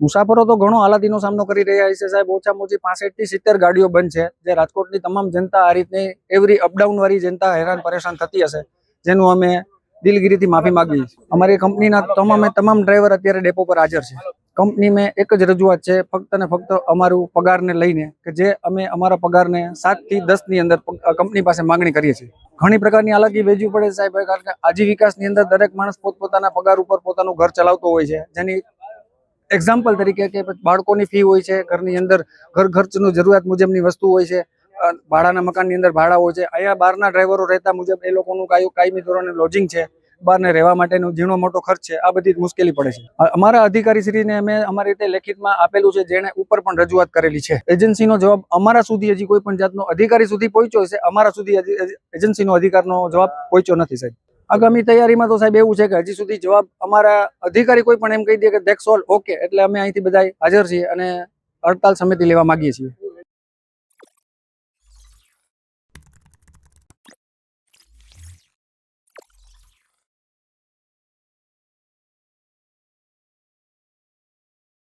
મુસાફરો તો ઘણો હાલાતીનો સામનો કરી રહ્યા છે સાહેબ. ઓછામાં ઓછી પાસઠથી સિત્તેર ગાડીઓ બંધ છે. જે રાજકોટની તમામ જનતા આ રીતની એવરી અપડાઉન વાળી જનતા હેરાન પરેશાન થતી હશે, જેનું અમે દિલગીરીથી માફી છીએ. અમારી કંપનીના તમામે તમામ ડ્રાઈવર અત્યારે ડેપો પર હાજર છે. કંપની મેં એક જ રજૂઆત છે, ફક્ત ને ફક્ત અમારું પગારને લઈને કે જે અમે અમારા પગારને સાતથી દસની અંદર કંપની પાસે માંગણી કરીએ છીએ. ઘણી પ્રકારની હાલાકી વેચવી પડે સાહેબ, કારણ કે આજીવિકાસની અંદર દરેક માણસ પોતપોતાના પગાર ઉપર પોતાનું ઘર ચલાવતો હોય છે. જેની એક્ઝામ્પલ તરીકે કે બાળકોની ફી હોય છે, ઘરની અંદર ઘર ખર્ચનું જરૂરિયાત મુજબની વસ્તુ હોય છે ભાડાના મકાનની અંદર ભાડા હોય છે. અહીંયા બહારના ડ્રાઈવરો રહેતા મુજબ એ લોકોનું કાયમ, કાયમી ધોરણે લોજિંગ છે. બહારને રહેવા માટેનો ઝીણો મોટો ખર્ચ છે. આ બધી મુશ્કેલી પડે છે. અમારા અમારા અધિકારીશ્રીને અમે અમારી રીતે લેખિતમાં આપેલું છે, જેણે ઉપર પણ રજૂઆત કરેલી છે. એજન્સીનો જવાબ અમારા સુધી હજી કોઈ પણ જાતનો અધિકારી સુધી પહોંચ્યો છે અમારા સુધી એજન્સીનો અધિકારનો જવાબ પહોંચ્યો નથી, સાહેબ. આગામી તૈયારીમાં તો સાહેબ એવું છે કે હજી સુધી જવાબ અમારા અધિકારી કોઈ પણ એમ કહી દે કે દેખ સોલ ઓકે, એટલે અમે અહીંથી બધા હાજર છીએ અને હડતાલ સમિતિ લેવા માંગીએ છીએ.